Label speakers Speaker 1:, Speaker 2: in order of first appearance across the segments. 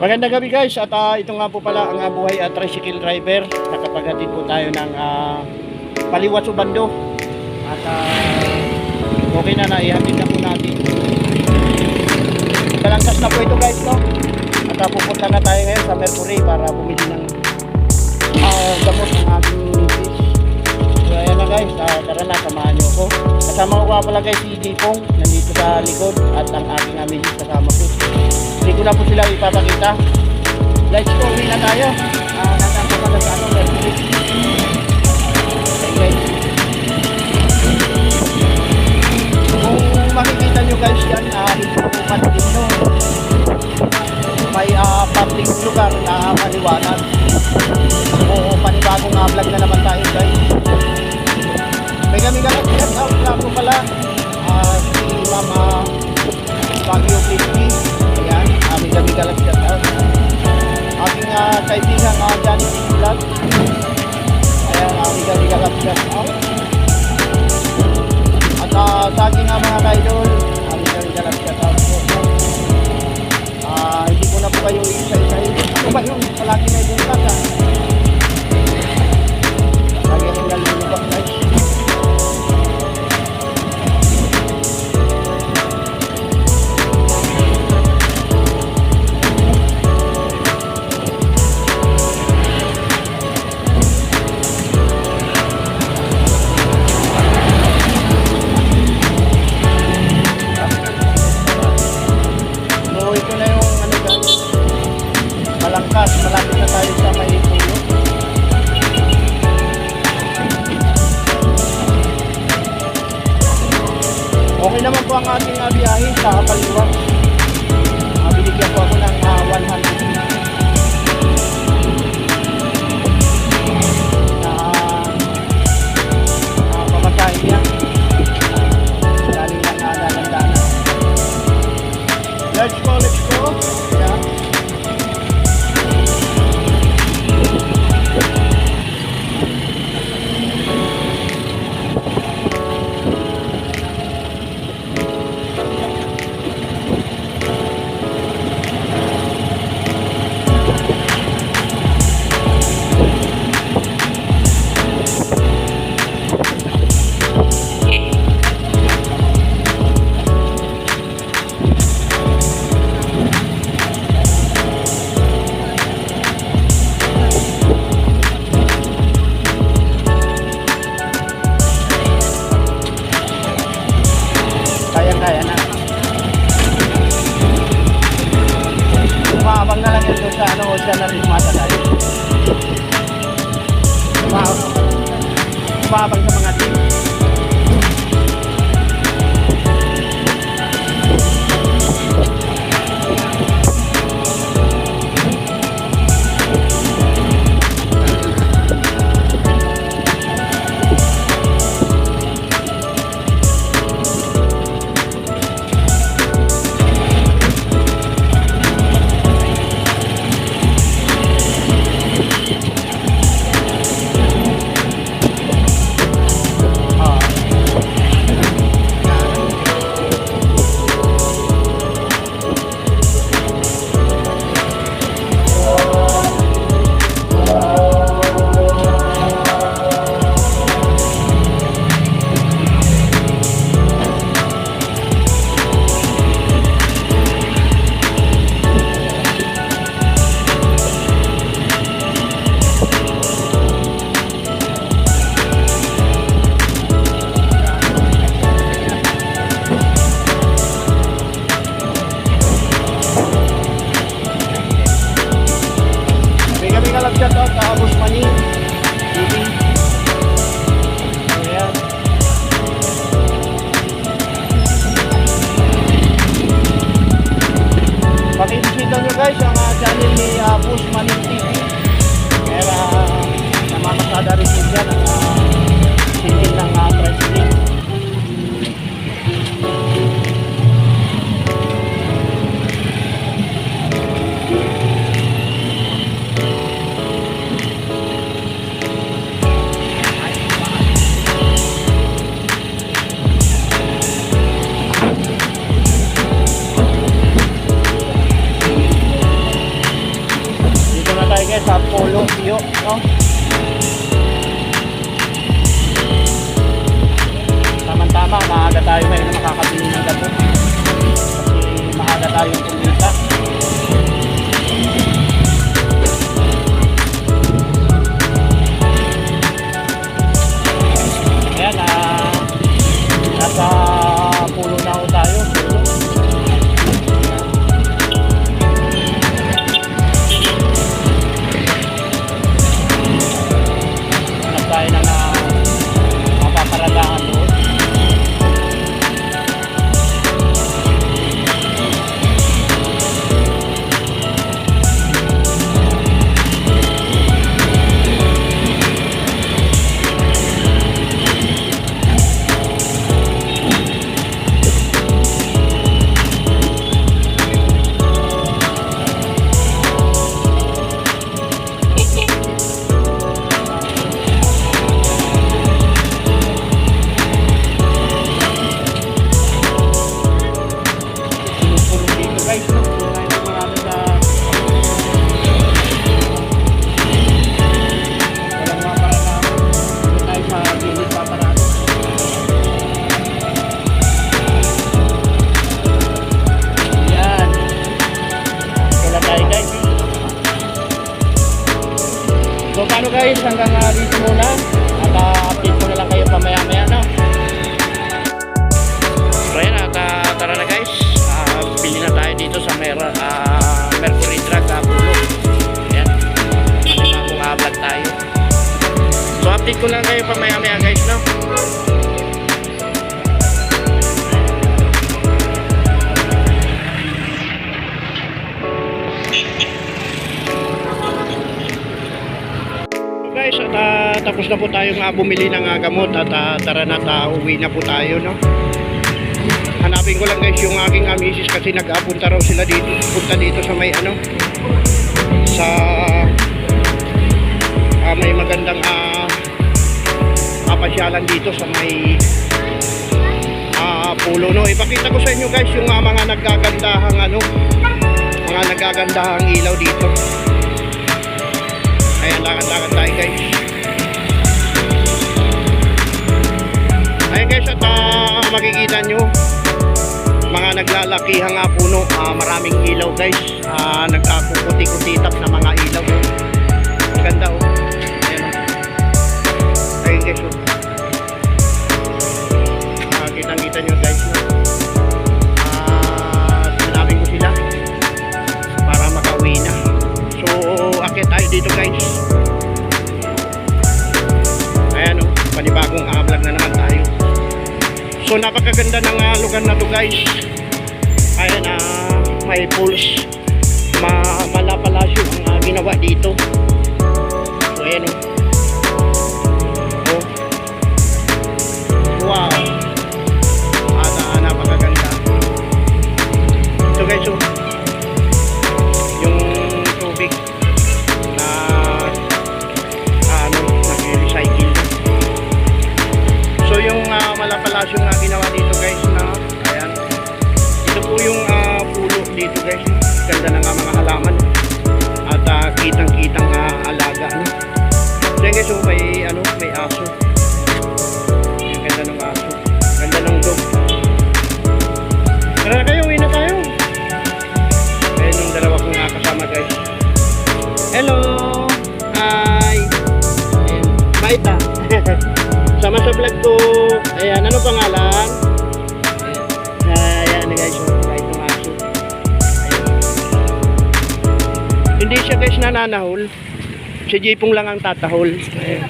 Speaker 1: Magandang gabi guys at ah, ito nga po pala ang ah, buhay at tricycle driver. Nakapaghatid po tayo ng ah, paliwat sa bando. At ah, okay na na, ihatid na po natin. Kalangkas na po ito guys no. At ah, pupunta na tayo ngayon sa Mercury para bumili ng ah, gamot ng ating fish. So ayan na guys, ah, tara na, samahan niyo ako. Kasama ko pala guys si Dipong, nandito sa likod at ang aking amilis kasama ko. Hindi ko na po sila ipapakita. Let's go, uwi na tayo. Ah, nasaan po pala ano, Mercury. Okay. Kung makikita nyo guys yan, ko po pansin nyo. May ah, public lugar na maliwanag. So, panibagong uh, vlog na naman tayo guys. May kami ka kayo isa-isahin. Ano ba yun? Palagi na yung Okay naman po ang ating uh, biyahe sa Kapaliwa. Uh, binigyan po ako ng uh, 100 na uh, pamasahin niya. Yun doon sa siya na rin matatay. Umabang. Umabang guys sa Polo Iyo, no? Tama-tama, maaga tayo ngayon na makakabili ng gamot. Kasi maaga tayong kumita. Ko lang kayo pamaya maya guys no? guys at ah, tapos na po tayo nga bumili ng ah, gamot at ah, tara na ta uwi na po tayo no hanapin ko lang guys yung aking uh, misis kasi nag-apunta raw sila dito punta dito sa may ano sa ah, may magandang uh, papasyalan dito sa may ah, pulo no ipakita ko sa inyo guys yung ah, mga nagagandahang ano mga nagagandahang ilaw dito Ayan, lakad-lakad tayo guys. Ayan guys, at ah, makikita nyo, mga naglalakihang nga puno, ah, maraming ilaw guys. Ah, nagkakukuti-kutitap na mga na naman tayo. So, napakaganda ng ah, lugar na to guys. Ayan, ah, may pools. Ma malapalasyo ang ah, ginawa dito. So, ayan o. Oh. Wow. At ah, napakaganda. Ito guys, oh Ganda nga mga halaman. At ah, kitang-kitang ah, alaga. Ano. So yun guys, oh, may, ano, may aso. Ang ganda ng aso. Ganda ng dog. Tara kayo, uwi na tayo. Ayan yung dalawa kong uh, kasama guys. Hello! Hi! Ayan, Maita. Sama sa vlog ko. Ayan, ano pangalan? Siya guys nananahol. Si Jipong lang ang tatahol. Ayan.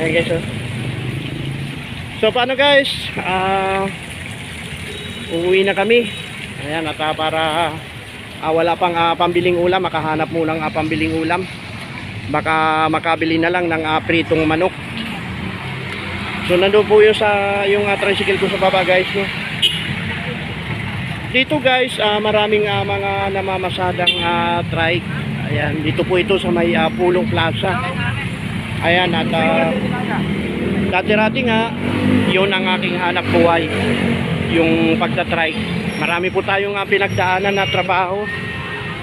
Speaker 1: Ayan guys. Oh. So paano guys? Ah... uuwi na kami. Ayan, at ah, para ah, wala pang ah, pambiling ulam, makahanap mo ng ah, pambiling ulam. Baka makabili na lang ng ah, pritong manok. So nandun po yung sa yung ah, tricycle ko sa baba guys, no. Dito guys, ah, maraming ah, mga namamasadang ah, trike. Ayan, dito po ito sa may ah, Pulong Plaza. Ayan, at ah, dati-dati nga, yun ang aking hanap buhay yung pagta-trike. Marami po tayong uh, pinagdaanan na trabaho.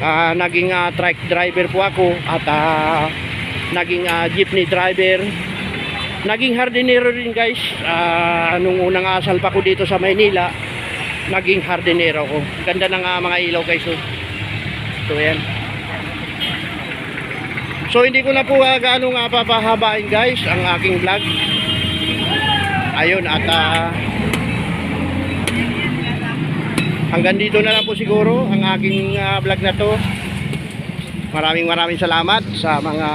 Speaker 1: Ah, naging ah, truck driver po ako at ah, naging ah, jeepney driver. Naging hardinero rin guys. Ah, nung unang asal pa ko dito sa Maynila, naging hardinero ko. Ganda ng ah, mga ilaw guys. Oh. So yan. So hindi ko na po uh, gaano nga papahabain guys ang aking vlog. Ayun at ah, hanggang dito na lang po siguro ang aking ah, vlog na to. Maraming maraming salamat sa mga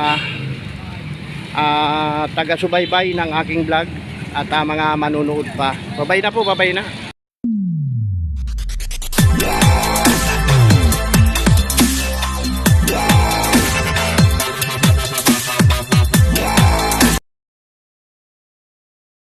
Speaker 1: ah, taga-subaybay ng aking vlog at ah, mga manunood pa. Babay na po, babay na.